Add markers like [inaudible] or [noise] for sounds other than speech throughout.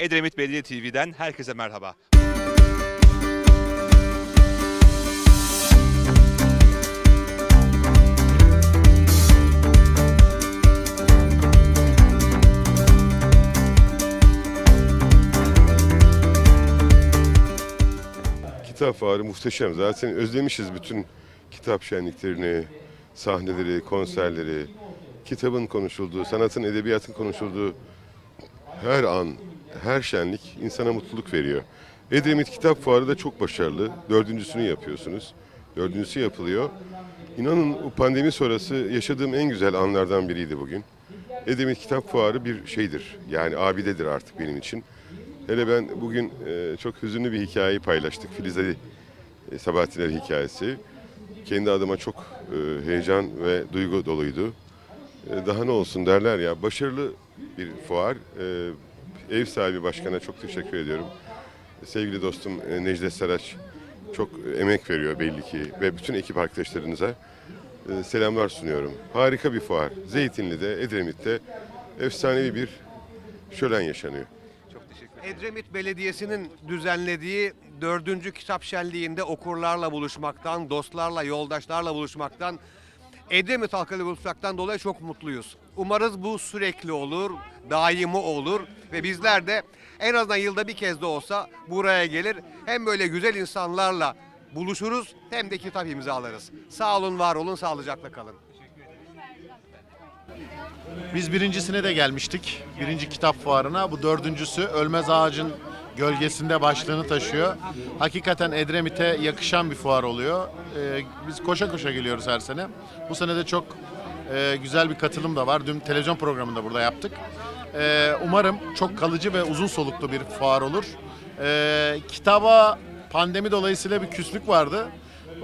Edremit Belediye TV'den herkese merhaba. Kitap fuarı muhteşem. Zaten özlemişiz bütün kitap şenliklerini, sahneleri, konserleri, kitabın konuşulduğu, sanatın, edebiyatın konuşulduğu her an, her şenlik insana mutluluk veriyor. Edremit Kitap Fuarı da çok başarılı. Dördüncüsünü yapıyorsunuz. Dördüncüsü yapılıyor. İnanın o pandemi sonrası yaşadığım en güzel anlardan biriydi bugün. Edremit Kitap Fuarı bir şeydir. Yani abidedir artık benim için. Hele ben bugün e, çok hüzünlü bir hikayeyi paylaştık. Filiz Ali e, Sabahattin hikayesi. Kendi adıma çok e, heyecan ve duygu doluydu. Daha ne olsun derler ya. Başarılı bir fuar. Ev sahibi başkana çok teşekkür ediyorum. Sevgili dostum e, Necdet Saraç çok emek veriyor belli ki ve bütün ekip arkadaşlarınıza e, selamlar sunuyorum. Harika bir fuar. Zeytinli'de, Edremit'te efsanevi bir şölen yaşanıyor. Edremit Belediyesi'nin düzenlediği dördüncü kitap şenliğinde okurlarla buluşmaktan, dostlarla, yoldaşlarla buluşmaktan, Edremit halkıyla buluşmaktan dolayı çok mutluyuz. Umarız bu sürekli olur, daimi olur ve bizler de en azından yılda bir kez de olsa buraya gelir. Hem böyle güzel insanlarla buluşuruz hem de kitap imzalarız. Sağ olun, var olun, sağlıcakla kalın. Biz birincisine de gelmiştik. Birinci kitap fuarına. Bu dördüncüsü Ölmez Ağacın gölgesinde başlığını taşıyor. Hakikaten Edremit'e yakışan bir fuar oluyor. Ee, biz koşa koşa geliyoruz her sene. Bu sene de çok e, güzel bir katılım da var. Dün televizyon programında burada yaptık. Ee, umarım çok kalıcı ve uzun soluklu bir fuar olur. Ee, kitaba pandemi dolayısıyla bir küslük vardı.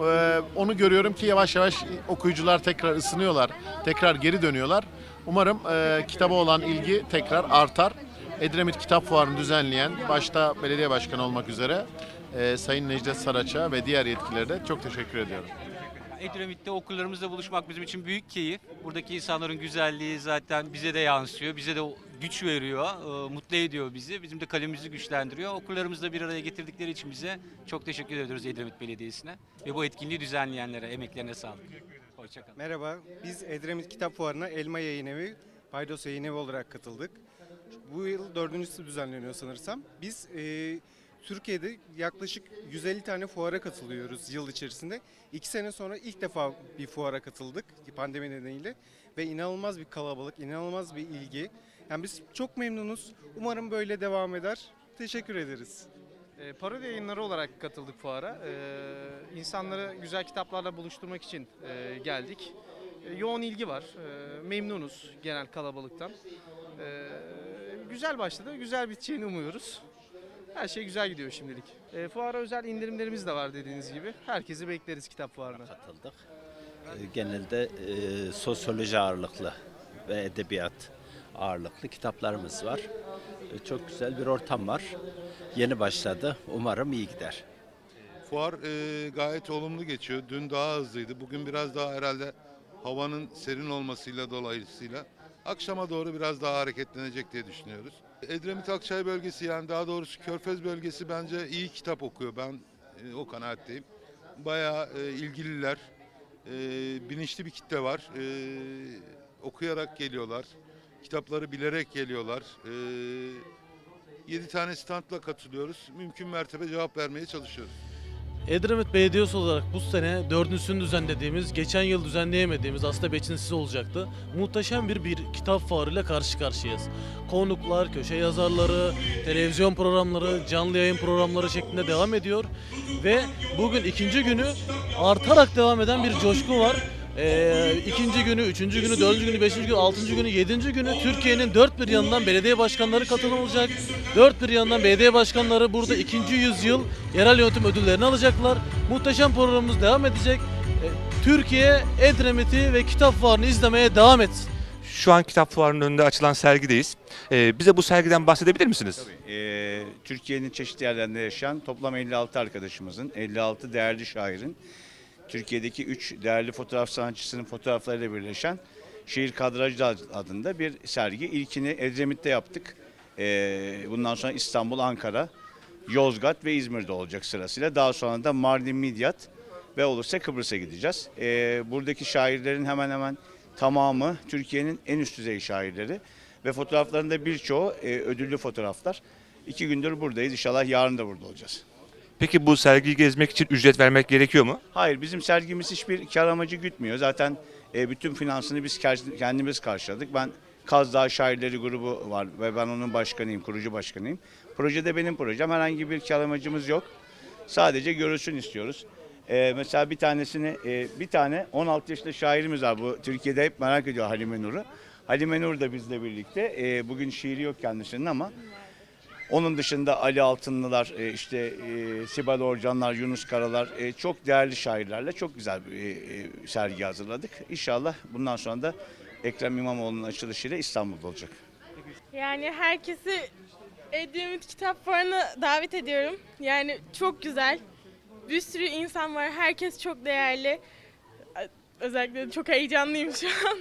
Ee, onu görüyorum ki yavaş yavaş okuyucular tekrar ısınıyorlar, tekrar geri dönüyorlar. Umarım e, kitaba olan ilgi tekrar artar. Edremit Kitap Fuarı'nı düzenleyen, başta belediye başkanı olmak üzere e, Sayın Necdet Saraç'a ve diğer yetkililere de çok teşekkür ediyorum. Edremit'te okullarımızla buluşmak bizim için büyük keyif. Buradaki insanların güzelliği zaten bize de yansıyor. Bize de güç veriyor, e, mutlu ediyor bizi. Bizim de kalemimizi güçlendiriyor. Okullarımızı da bir araya getirdikleri için bize çok teşekkür ediyoruz Edremit Belediyesi'ne. Ve bu etkinliği düzenleyenlere, emeklerine sağlık. Hoşçakalın. Merhaba, biz Edremit Kitap Fuarı'na Elma Yayın Evi, Paydos Yayın Evi olarak katıldık. Bu yıl dördüncüsü düzenleniyor sanırsam. Biz e, Türkiye'de yaklaşık 150 tane fuara katılıyoruz yıl içerisinde. İki sene sonra ilk defa bir fuara katıldık pandemi nedeniyle. Ve inanılmaz bir kalabalık, inanılmaz bir ilgi. Yani biz çok memnunuz. Umarım böyle devam eder. Teşekkür ederiz. E, parodi yayınları olarak katıldık fuara. E, insanları güzel kitaplarla buluşturmak için e, geldik. E, yoğun ilgi var. E, memnunuz genel kalabalıktan. E, güzel başladı. Güzel biteceğini umuyoruz. Her şey güzel gidiyor şimdilik. E, fuara özel indirimlerimiz de var dediğiniz gibi. Herkesi bekleriz kitap fuarına. katıldık. Ee, Genelde e, sosyoloji ağırlıklı ve edebiyat ağırlıklı kitaplarımız var. E, Çok güzel bir ortam var. Yeni başladı. Umarım iyi gider. Fuar e, gayet olumlu geçiyor. Dün daha hızlıydı. Bugün biraz daha herhalde havanın serin olmasıyla dolayısıyla akşama doğru biraz daha hareketlenecek diye düşünüyoruz. Edremit Akçay bölgesi yani daha doğrusu Körfez bölgesi bence iyi kitap okuyor. Ben e, o kanaatteyim. Bayağı e, ilgililer. E, bilinçli bir kitle var. E, okuyarak geliyorlar. Kitapları bilerek geliyorlar. E, 7 tane standla katılıyoruz. Mümkün mertebe cevap vermeye çalışıyoruz. Edremit Belediyesi olarak bu sene dördüncüsünü düzenlediğimiz, geçen yıl düzenleyemediğimiz aslında beşincisi olacaktı. Muhteşem bir, bir kitap fuarıyla karşı karşıyayız. Konuklar, köşe yazarları, televizyon programları, canlı yayın programları şeklinde devam ediyor. Ve bugün ikinci günü artarak devam eden bir coşku var. Ee, ikinci günü, üçüncü günü, dördüncü günü, beşinci günü, altıncı günü, yedinci günü Türkiye'nin dört bir yanından belediye başkanları katılım olacak. Dört bir yandan belediye başkanları burada ikinci yüzyıl yerel yönetim ödüllerini alacaklar. Muhteşem programımız devam edecek. Ee, Türkiye Edremit'i ve kitap fuarını izlemeye devam etsin. Şu an kitap fuarının önünde açılan sergideyiz. Ee, bize bu sergiden bahsedebilir misiniz? Ee, Türkiye'nin çeşitli yerlerinde yaşayan toplam 56 arkadaşımızın, 56 değerli şairin, Türkiye'deki 3 değerli fotoğraf sanatçısının fotoğraflarıyla birleşen Şehir Kadrajı adında bir sergi. İlkini Edremit'te yaptık. Ee, bundan sonra İstanbul, Ankara, Yozgat ve İzmir'de olacak sırasıyla. Daha sonra da Mardin, Midyat ve olursa Kıbrıs'a gideceğiz. Ee, buradaki şairlerin hemen hemen tamamı Türkiye'nin en üst düzey şairleri ve fotoğraflarında birçoğu e, ödüllü fotoğraflar. İki gündür buradayız. İnşallah yarın da burada olacağız. Peki bu sergiyi gezmek için ücret vermek gerekiyor mu? Hayır bizim sergimiz hiçbir kar amacı gütmüyor. Zaten e, bütün finansını biz kendimiz karşıladık. Ben Kaz Dağı Şairleri grubu var ve ben onun başkanıyım, kurucu başkanıyım. Projede benim projem. Herhangi bir kar amacımız yok. Sadece görülsün istiyoruz. E, mesela bir tanesini, e, bir tane 16 yaşında şairimiz var. Bu Türkiye'de hep merak ediyor Halime Nur'u. Halime Nur da bizle birlikte. E, bugün şiiri yok kendisinin ama onun dışında Ali Altınlılar, e, işte e, Sibel Orcanlar, Yunus Karalar e, çok değerli şairlerle çok güzel bir sergi hazırladık. İnşallah bundan sonra da Ekrem İmamoğlu'nun açılışıyla İstanbul'da olacak. Yani herkesi Edremit Kitap Fuarı'na davet ediyorum. Yani çok güzel. Bir sürü insan var. Herkes çok değerli. Özellikle çok heyecanlıyım şu an.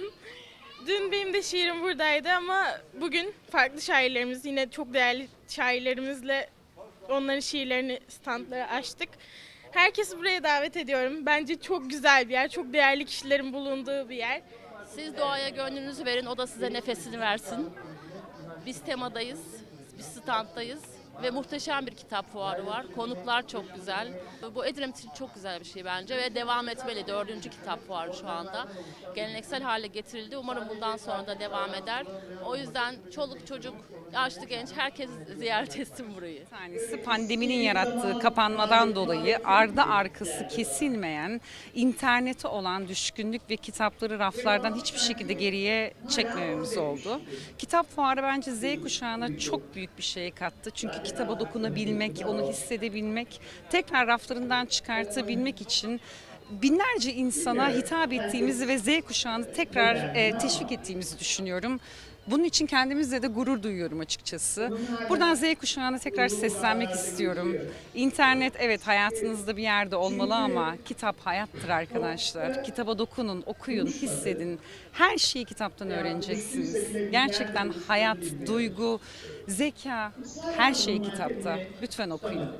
Dün benim de şiirim buradaydı ama bugün farklı şairlerimiz, yine çok değerli şairlerimizle onların şiirlerini, standları açtık. Herkesi buraya davet ediyorum. Bence çok güzel bir yer, çok değerli kişilerin bulunduğu bir yer. Siz doğaya gönlünüzü verin, o da size nefesini versin. Biz temadayız, biz standdayız ve muhteşem bir kitap fuarı var. Konuklar çok güzel. Bu Edremit için çok güzel bir şey bence ve devam etmeli. Dördüncü kitap fuarı şu anda. Geleneksel hale getirildi. Umarım bundan sonra da devam eder. O yüzden çoluk çocuk, yaşlı genç herkes ziyaret etsin burayı. tanesi pandeminin yarattığı kapanmadan dolayı ardı arkası kesilmeyen, internete olan düşkünlük ve kitapları raflardan hiçbir şekilde geriye çekmememiz oldu. Kitap fuarı bence Z kuşağına çok büyük bir şey kattı. Çünkü kitaba dokunabilmek, onu hissedebilmek, tekrar raflarından çıkartabilmek için binlerce insana hitap ettiğimizi ve Z kuşağını tekrar e, teşvik ettiğimizi düşünüyorum. Bunun için kendimizle de gurur duyuyorum açıkçası. Buradan Z kuşağına tekrar seslenmek istiyorum. İnternet evet hayatınızda bir yerde olmalı ama kitap hayattır arkadaşlar. Kitaba dokunun, okuyun, hissedin. Her şeyi kitaptan öğreneceksiniz. Gerçekten hayat, duygu, zeka her şey kitapta. Lütfen okuyun.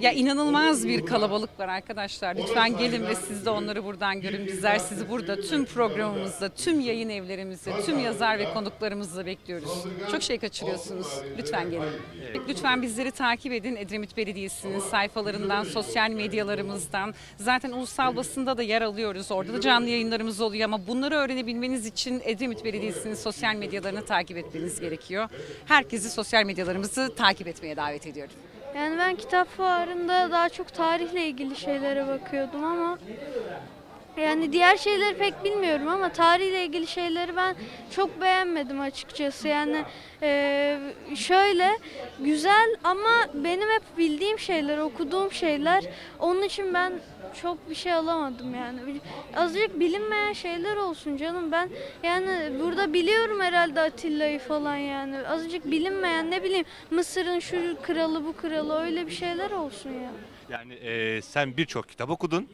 Ya inanılmaz bir kalabalık var arkadaşlar. Lütfen gelin ve siz de onları buradan görün. Bizler sizi burada tüm programımızda, tüm yayın evlerimizde, tüm yazar ve konuklarımızla bekliyoruz. Çok şey kaçırıyorsunuz. Lütfen gelin. Lütfen bizleri takip edin. Edremit Belediyesi'nin sayfalarından, sosyal medyalarımızdan. Zaten ulusal basında da yer alıyoruz. Orada da canlı yayınlarımız oluyor ama bunları öğrenebilmeniz için Edremit Belediyesi'nin sosyal medyalarını takip etmeniz gerekiyor. Herkesi sosyal medyalarımızı takip etmeye davet ediyorum. Yani ben kitap fuarında daha çok tarihle ilgili şeylere bakıyordum ama yani diğer şeyleri pek bilmiyorum ama tarihle ilgili şeyleri ben çok beğenmedim açıkçası. Yani eee, şöyle güzel ama benim hep bildiğim şeyler, okuduğum şeyler. Onun için ben çok bir şey alamadım yani. Azıcık bilinmeyen şeyler olsun canım. Ben yani burada biliyorum herhalde Atilla'yı falan yani. Azıcık bilinmeyen ne bileyim Mısır'ın şu kralı bu kralı öyle bir şeyler olsun ya. Yani e, sen birçok kitap okudun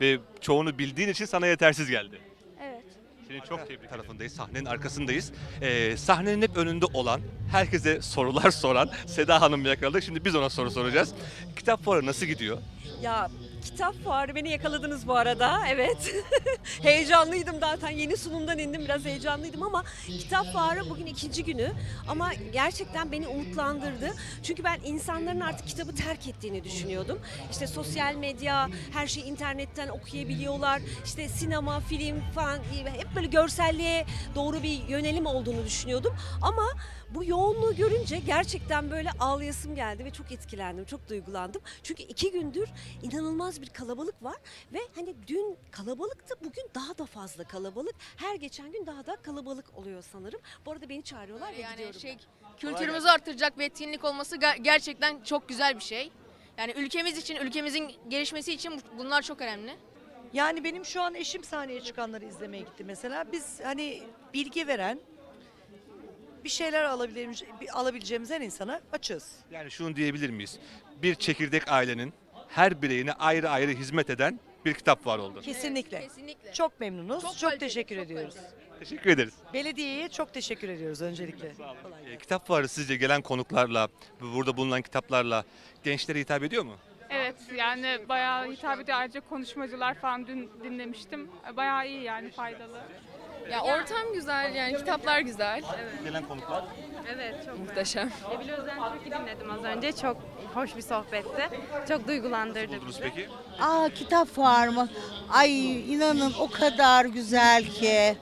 ve çoğunu bildiğin için sana yetersiz geldi. Evet. Seni çok tebrik tarafındayız, sahnenin arkasındayız. E, sahnenin hep önünde olan, herkese sorular [laughs] soran Seda Hanım'ı yakaladık. Şimdi biz ona soru soracağız. Kitap fuarı nasıl gidiyor? Ya kitap fuarı beni yakaladınız bu arada. Evet. [laughs] Heyecanlıydım zaten. Yeni sunumdan indim biraz heyecanlıydım ama kitap fuarı bugün ikinci günü. Ama gerçekten beni umutlandırdı. Çünkü ben insanların artık kitabı terk ettiğini düşünüyordum. İşte sosyal medya, her şeyi internetten okuyabiliyorlar. İşte sinema, film falan hep böyle görselliğe doğru bir yönelim olduğunu düşünüyordum. Ama bu yoğunluğu görünce gerçekten böyle ağlayasım geldi ve çok etkilendim, çok duygulandım. Çünkü iki gündür inanılmaz bir kalabalık var ve hani dün kalabalıktı, bugün daha da fazla kalabalık. Her geçen gün daha da kalabalık oluyor sanırım. Bu arada beni çağırıyorlar ve Yani gidiyorum. şey ben. kültürümüzü artıracak bir etkinlik olması ga- gerçekten çok güzel bir şey. Yani ülkemiz için, ülkemizin gelişmesi için bu- bunlar çok önemli. Yani benim şu an eşim sahneye çıkanları izlemeye gitti mesela. Biz hani bilgi veren bir şeyler alabileceğimiz, alabileceğimiz her insana açığız. Yani şunu diyebilir miyiz? Bir çekirdek ailenin her bireyine ayrı ayrı hizmet eden bir kitap fuarı oldu. Kesinlikle. Kesinlikle. Çok memnunuz. Çok, kaliteli, teşekkür çok ediyoruz. Teşekkür ederiz. Belediyeye çok teşekkür ediyoruz öncelikle. Ee, kitap fuarı sizce gelen konuklarla, burada bulunan kitaplarla gençlere hitap ediyor mu? Evet yani bayağı hitap ediyor. Ayrıca konuşmacılar falan dün dinlemiştim. Bayağı iyi yani faydalı. Ya ortam güzel yani kitaplar güzel. Gelen konuklar. Evet çok Muhteşem. Ebil Özen Türk'ü dinledim az önce. Çok hoş bir sohbetti. Çok duygulandırdı Buldunuz peki? Aa kitap fuarı mı? Ay inanın o kadar güzel ki.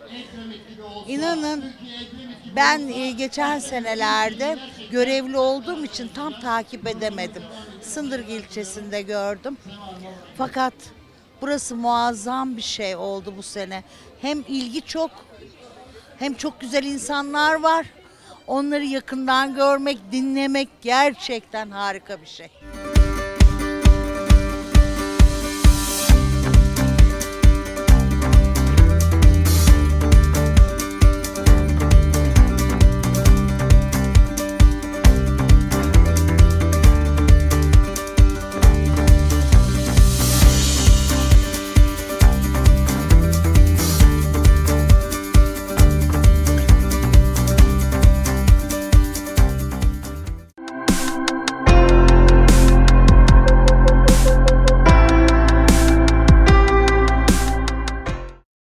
İnanın ben e, geçen senelerde görevli olduğum için tam takip edemedim. Sındırgı ilçesinde gördüm. Fakat burası muazzam bir şey oldu bu sene. Hem ilgi çok hem çok güzel insanlar var. Onları yakından görmek, dinlemek gerçekten harika bir şey.